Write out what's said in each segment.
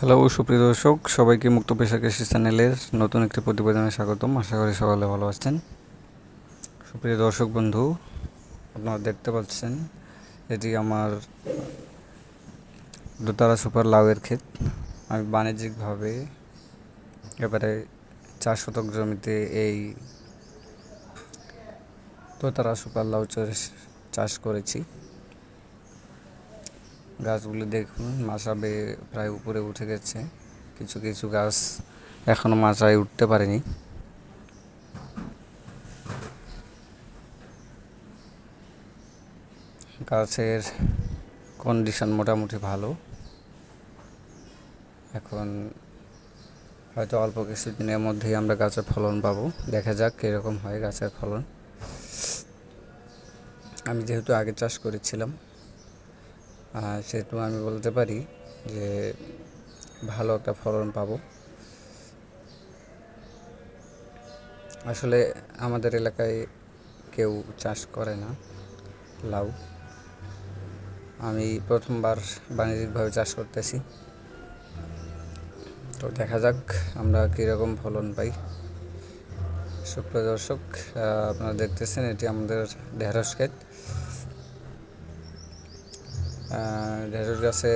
Hello সুপ্রিয় দর্শক, সবাইকে মুক্ত পেশা কৃষি চ্যানেলের নতুন একটি প্রতিবেদনে স্বাগতম। আশা করি সকলে ভালো আছেন। সুপ্রিয় দর্শক বন্ধু, আপনারা দেখতে পাচ্ছেন, এটি আমার দোতারা সুপার লাউয়ের ক্ষেত। আমি বাণিজ্যিকভাবে এবারে চার শতক জমিতে এই দোতারা সুপার লাউ চাষ- করেছি। গাছগুলি দেখুন মাচাবে প্রায় উপরে উঠে গেছে। কিছু কিছু গাছ এখনও মাচায় উঠতে পারেনি। গাছের কন্ডিশন মোটামুটি ভালো। এখন হয়তো অল্প কিছু দিনের মধ্যেই আমরা গাছের ফলন পাবো। দেখা যাক কীরকম হয় গাছের ফলন। আমি যেহেতু আগে চাষ করেছিলাম সেহেতু আমি বলতে পারি যে ভালো একটা ফলন পাবো। আসলে আমাদের এলাকায় কেউ চাষ করে না, লাউ। আমি প্রথমবার বাণিজ্যিকভাবে চাষ করতেছি। তো দেখা যাক আমরা কীরকম ফলন পাই। সুপ্রিয় দর্শক আপনারা দেখতেছেন এটি আমাদের ঢেঁড়স ক্ষেত। ঢেঁড়স গাছে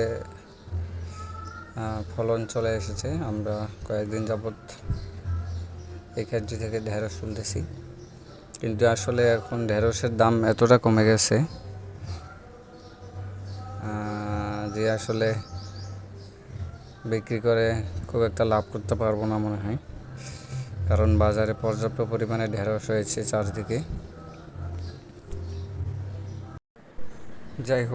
ফলন চলে এসেছে। আমরা কয়েকদিন যাবৎ এই ক্ষেত্রে থেকে ঢেঁড়স তুলতেছি। কিন্তু আসলে এখন ঢেঁড়সের দাম এতটা কমে গেছে যে আসলে বিক্রি করে খুব একটা লাভ করতে পারব না মনে হয়। কারণ বাজারে পর্যাপ্ত পরিমাণে ঢেঁড়স হয়েছে চারদিকে। যাই হোক।